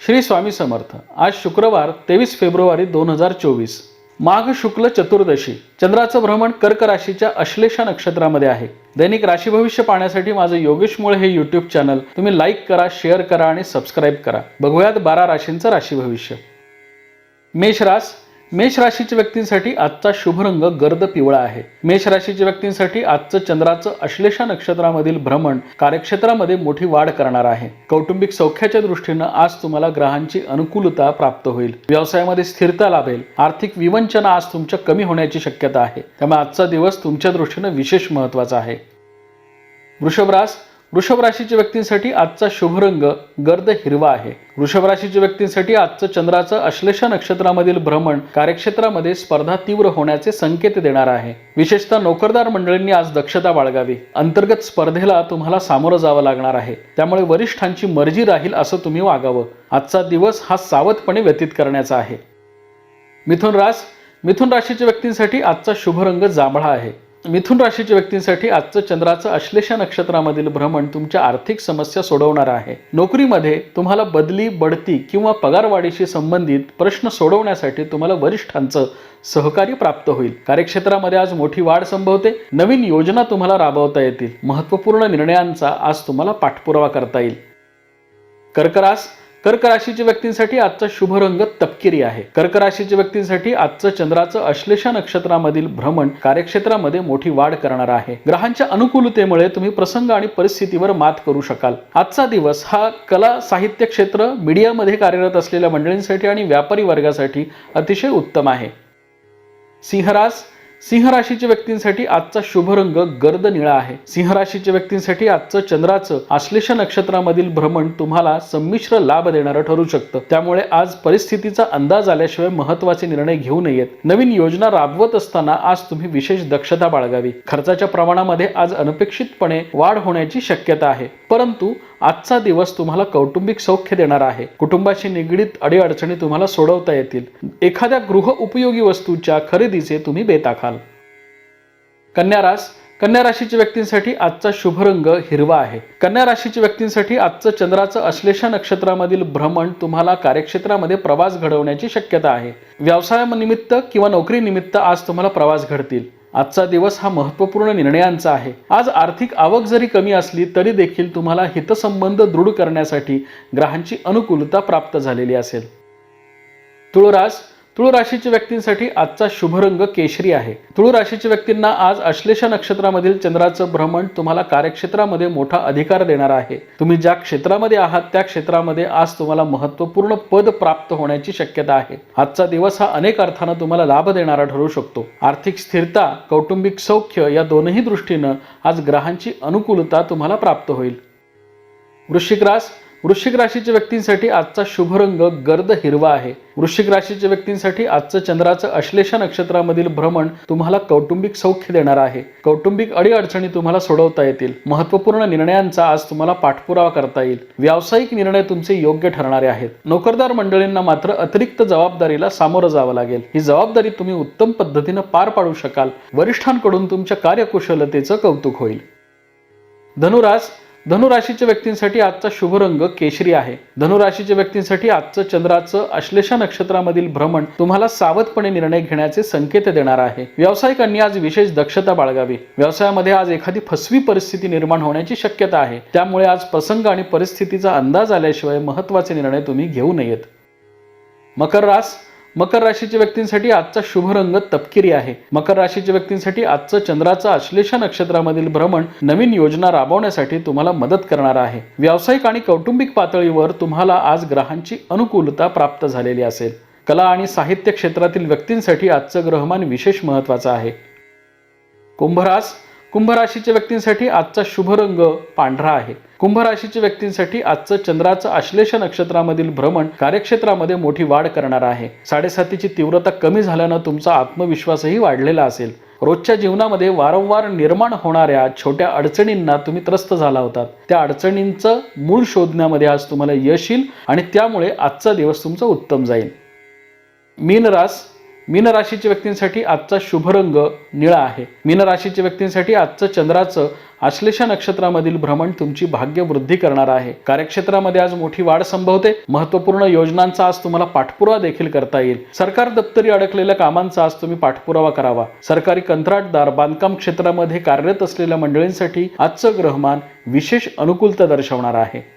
श्री स्वामी समर्थ. आज शुक्रवार तेवीस फेब्रुवारी दोन हजार चोवीस. माघ शुक्ल चतुर्दशी चंद्राचं भ्रमण कर्क राशीच्या अश्लेषा नक्षत्रामध्ये आहे. दैनिक राशी भविष्य पाहण्यासाठी माझं योगेश मुळे हे युट्यूब चॅनल तुम्ही लाईक करा शेअर करा आणि सबस्क्राईब करा. बघूयात बारा राशींचं राशी भविष्य. मेष रास मेष राशीच्या व्यक्तींसाठी आजचा शुभ रंग गर्द पिवळा आहे. मेष राशीच्या व्यक्तींसाठी आजचं चंद्राचं अश्लेषा नक्षत्रामधील भ्रमण कार्यक्षेत्रामध्ये मोठी वाढ करणार आहे. कौटुंबिक सौख्याच्या दृष्टीनं आज तुम्हाला ग्रहांची अनुकूलता प्राप्त होईल. व्यवसायामध्ये स्थिरता लाभेल. आर्थिक विवंचना आज तुमच्या कमी होण्याची शक्यता आहे. त्यामुळे आजचा दिवस तुमच्या दृष्टीनं विशेष महत्त्वाचा आहे. वृषभरास वृषभ राशीच्या व्यक्तींसाठी आजचा शुभ रंग गर्द हिरवा आहे. वृषभ राशीच्या व्यक्तींसाठी आजचं चंद्राचं अश्लेषा नक्षत्रामधील भ्रमण कार्यक्षेत्रामध्ये स्पर्धा तीव्र होण्याचे संकेत देणार आहे. विशेषतः नोकरदार मंडळींनी आज दक्षता बाळगावी. अंतर्गत स्पर्धेला तुम्हाला सामोरं जावं लागणार आहे. त्यामुळे वरिष्ठांची मर्जी राहील असं तुम्ही वागावं. आजचा दिवस हा सावधपणे व्यतीत करण्याचा आहे. मिथुन रास मिथुन राशीच्या व्यक्तींसाठी आजचा शुभ रंग जांभळा आहे. मिथुन राशीच्या व्यक्तींसाठी आजचं चंद्राचं अश्लेषा नक्षत्रामधील भ्रमण तुमच्या आर्थिक समस्या सोडवणार आहे. नोकरीमध्ये तुम्हाला बदली बढती किंवा पगारवाढीशी संबंधित प्रश्न सोडवण्यासाठी तुम्हाला वरिष्ठांचं सहकार्य प्राप्त होईल. कार्यक्षेत्रामध्ये आज मोठी वाढ संभवते. नवीन योजना तुम्हाला राबवता येतील. महत्त्वपूर्ण निर्णयांचा आज तुम्हाला पाठपुरावा करता येईल. कर्करास कर्क राशीच्या व्यक्तींसाठी आजचा शुभ रंग तपकिरी आहे. कर्क राशीच्या व्यक्तींसाठी आजचं चंद्राचं अश्लेषा नक्षत्रामधील भ्रमण कार्यक्षेत्रामध्ये मोठी वाढ करणार आहे. ग्रहांच्या अनुकूलतेमुळे तुम्ही प्रसंग आणि परिस्थितीवर मात करू शकाल. आजचा दिवस हा कला साहित्य क्षेत्र मीडियामध्ये कार्यरत असलेल्या मंडळींसाठी आणि व्यापारी वर्गासाठी अतिशय उत्तम आहे. सिंहरास सिंह राशीच्या व्यक्तींसाठी आजचा शुभ रंग गर्द निळा आहे. सिंह राशीच्या व्यक्तींसाठी आजचं चंद्राचं आश्लेष नक्षत्रामधील भ्रमण तुम्हाला संमिश्र लाभ देणारं ठरू शकतं. त्यामुळे आज परिस्थितीचा अंदाज आल्याशिवाय महत्त्वाचे निर्णय घेऊ नयेत. नवीन योजना राबवत असताना आज तुम्ही विशेष दक्षता बाळगावी. खर्चाच्या प्रमाणामध्ये आज अनपेक्षितपणे वाढ होण्याची शक्यता आहे. परंतु आजचा दिवस तुम्हाला कौटुंबिक सौख्य देणार आहे. कुटुंबाशी निगडीत अडीअडचणी तुम्हाला सोडवता येतील. एखाद्या गृह उपयोगी वस्तूच्या खरेदीचे तुम्ही बेताखाल. कन्या रास कन्या राशीच्या व्यक्तींसाठी आजचा शुभ रंग हिरवा आहे. कन्या राशीच्या व्यक्तींसाठी आजचं चंद्राचं अश्लेषा नक्षत्रामधील भ्रमण तुम्हाला कार्यक्षेत्रामध्ये प्रवास घडवण्याची शक्यता आहे. व्यवसायानिमित्त किंवा नोकरीनिमित्त आज तुम्हाला प्रवास घडतील. आजचा दिवस हा महत्त्वपूर्ण निर्णयांचा आहे. आज आर्थिक आवक जरी कमी असली तरी देखील तुम्हाला हितसंबंध दृढ करण्यासाठी ग्रहांची अनुकूलता प्राप्त झालेली असेल. तुळरास तुळू राशीच्या व्यक्तींसाठी आजचा शुभ रंग केशरी आहे. तुळू राशीच्या व्यक्तींना आज अश्लेषा नक्षत्रामधील चंद्राचं भ्रमण तुम्हाला कार्यक्षेत्रामध्ये मोठा अधिकार देणार आहे. तुम्ही ज्या क्षेत्रामध्ये आहात त्या क्षेत्रामध्ये आज तुम्हाला महत्त्वपूर्ण पद प्राप्त होण्याची शक्यता आहे. आजचा दिवस हा अनेक अर्थानं तुम्हाला लाभ देणारा ठरू शकतो. आर्थिक स्थिरता कौटुंबिक सौख्य या दोनही दृष्टीनं आज ग्रहांची अनुकूलता तुम्हाला प्राप्त होईल. वृश्चिक रास वृश्चिक राशीच्या व्यक्तींसाठी आजचा शुभ रंग गर्द हिरवा आहे. वृश्चिक राशीच्या व्यक्तींसाठी आजचं चंद्राचं अश्लेषा नक्षत्रामधील भ्रमण तुम्हाला कौटुंबिक सौख्य देणार आहे. कौटुंबिक अडीअडचणी तुम्हाला सोडवता येतील. महत्त्वपूर्ण निर्णयांचा आज तुम्हाला पाठपुरावा करता येईल. व्यावसायिक निर्णय तुमचे योग्य ठरणारे आहेत. नोकरदार मंडळींना मात्र अतिरिक्त जबाबदारीला सामोरं जावं लागेल. ही जबाबदारी तुम्ही उत्तम पद्धतीनं पार पाडू शकाल. वरिष्ठांकडून तुमच्या कार्यकुशलतेचं कौतुक होईल. धनुराज धनुराशीच्या व्यक्तींसाठी आजचा शुभ रंग केशरी आहे. धनुराशीच्या व्यक्तींसाठी आजचं चंद्राचं अश्लेषा नक्षत्रामधील भ्रमण तुम्हाला सावधपणे निर्णय घेण्याचे संकेत देणार आहे. व्यावसायिकांनी आज विशेष दक्षता बाळगावी. व्यवसायामध्ये आज एखादी फसवी परिस्थिती निर्माण होण्याची शक्यता आहे. त्यामुळे आज प्रसंग आणि परिस्थितीचा अंदाज आल्याशिवाय महत्त्वाचे निर्णय तुम्ही घेऊ नयेत. मकर रास मकर राशीच्या व्यक्तींसाठी आजचा शुभ रंग तपकिरी आहे. मकर राशीच्या व्यक्तींसाठी आजचं चंद्राचं अश्लेषा नक्षत्रामधील भ्रमण नवीन योजना राबवण्यासाठी तुम्हाला मदत करणार आहे. व्यावसायिक आणि कौटुंबिक पातळीवर तुम्हाला आज ग्रहांची अनुकूलता प्राप्त झालेली असेल. कला आणि साहित्य क्षेत्रातील व्यक्तींसाठी आजचं ग्रहमान विशेष महत्वाचं आहे. कुंभरास कुंभ राशीच्या व्यक्तींसाठी आजचा शुभ रंग पांढरा आहे. कुंभ राशीच्या व्यक्तींसाठी आजचं चंद्राचं आश्लेष नक्षत्रामधील भ्रमण कार्यक्षेत्रामध्ये मोठी वाढ करणार आहे. साडेसातीची तीव्रता कमी झाल्यानं तुमचा आत्मविश्वासही वाढलेला असेल. रोजच्या जीवनामध्ये वारंवार निर्माण होणाऱ्या छोट्या अडचणींना तुम्ही त्रस्त झाला होतात. त्या अडचणींचं मूळ शोधण्यामध्ये आज तुम्हाला यश येईल आणि त्यामुळे आजचा दिवस तुमचा उत्तम जाईल. मीन रास मीन राशीच्या व्यक्तींसाठी आजचा शुभ रंग निळा आहे. मीन राशीच्या व्यक्तींसाठी आजचं चंद्राचं आश्लेषा नक्षत्रामधील भ्रमण तुमची भाग्य वृद्धी करणार आहे. कार्यक्षेत्रामध्ये आज मोठी वाढ संभवते. महत्त्वपूर्ण योजनांचा आज तुम्हाला पाठपुरावा देखील करता येईल. सरकार दप्तरी अडकलेल्या कामांचा आज तुम्ही पाठपुरावा करावा. सरकारी कंत्राटदार बांधकाम क्षेत्रामध्ये कार्यरत असलेल्या मंडळींसाठी आजचं ग्रहमान विशेष अनुकूलता दर्शवणार आहे.